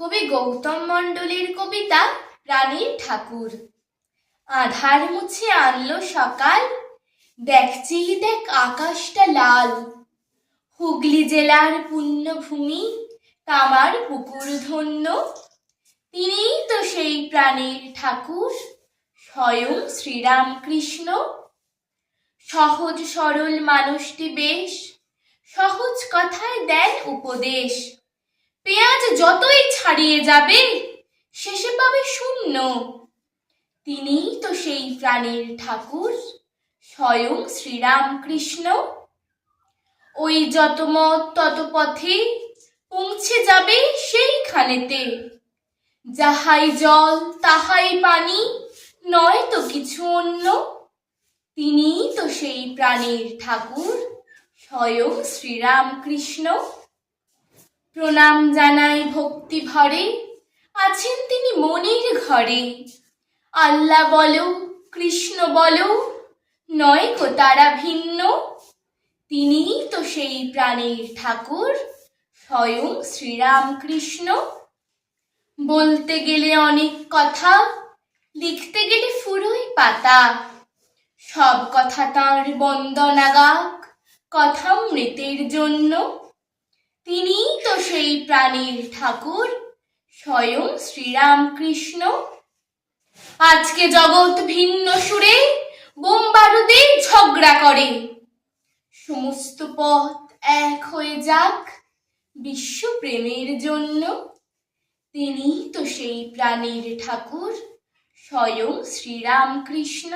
কবি গৌতম মণ্ডলের কবিতা রানীর ঠাকুর। আধার মুছে আনলো সকাল, দেখছি দেখ আকাশটা লাল। হুগলি জেলার পুণ্যভূমি কামার পুকুর ধন্য। তিনিই তো সেই প্রাণীর ঠাকুর, স্বয়ং শ্রীরামকৃষ্ণ। সহজ সরল মানুষটি বেশ, সহজ কথায় দেন উপদেশ। পেঁয়াজ ছাড়িয়ে যাবে, শেষে পাবে শূন্য। তিনিই তো সেই প্রাণীর ঠাকুর, স্বয়ং শ্রীরামকৃষ্ণ। ওই যত মত তত পথে পৌঁছে যাবে সেইখানেতে। যাহাই জল, তাহাই পানি, নয় তো কিছু অন্য। তিনিই তো সেই প্রাণীর ঠাকুর, স্বয়ং শ্রীরামকৃষ্ণ। প্রণাম জানাই ভক্তি ভরে আছেন তিনি মনির ঘরে। আল্লাহ বলো, কৃষ্ণ বলো, নয় কো তারা ভিন্ন। তিনিই তো সেই প্রাণীর ঠাকুর, স্বয়ং শ্রীরামকৃষ্ণ। বলতে গেলে অনেক কথা, লিখতে গেলে ফুরোই পাতা। সব কথা তাঁর বন্দনাগাক কথামৃতের জন্য। তিনিই তো সেই প্রাণীর ঠাকুর, স্বয়ং শ্রীরামকৃষ্ণ। আজকে জগৎ ভিন্ন সুরে বোম বারুদে ঝগড়া করে। সমস্ত পথ এক হয়ে যাক বিশ্ব প্রেমের জন্য। তিনিই তো সেই প্রাণীর ঠাকুর, স্বয়ং শ্রীরামকৃষ্ণ।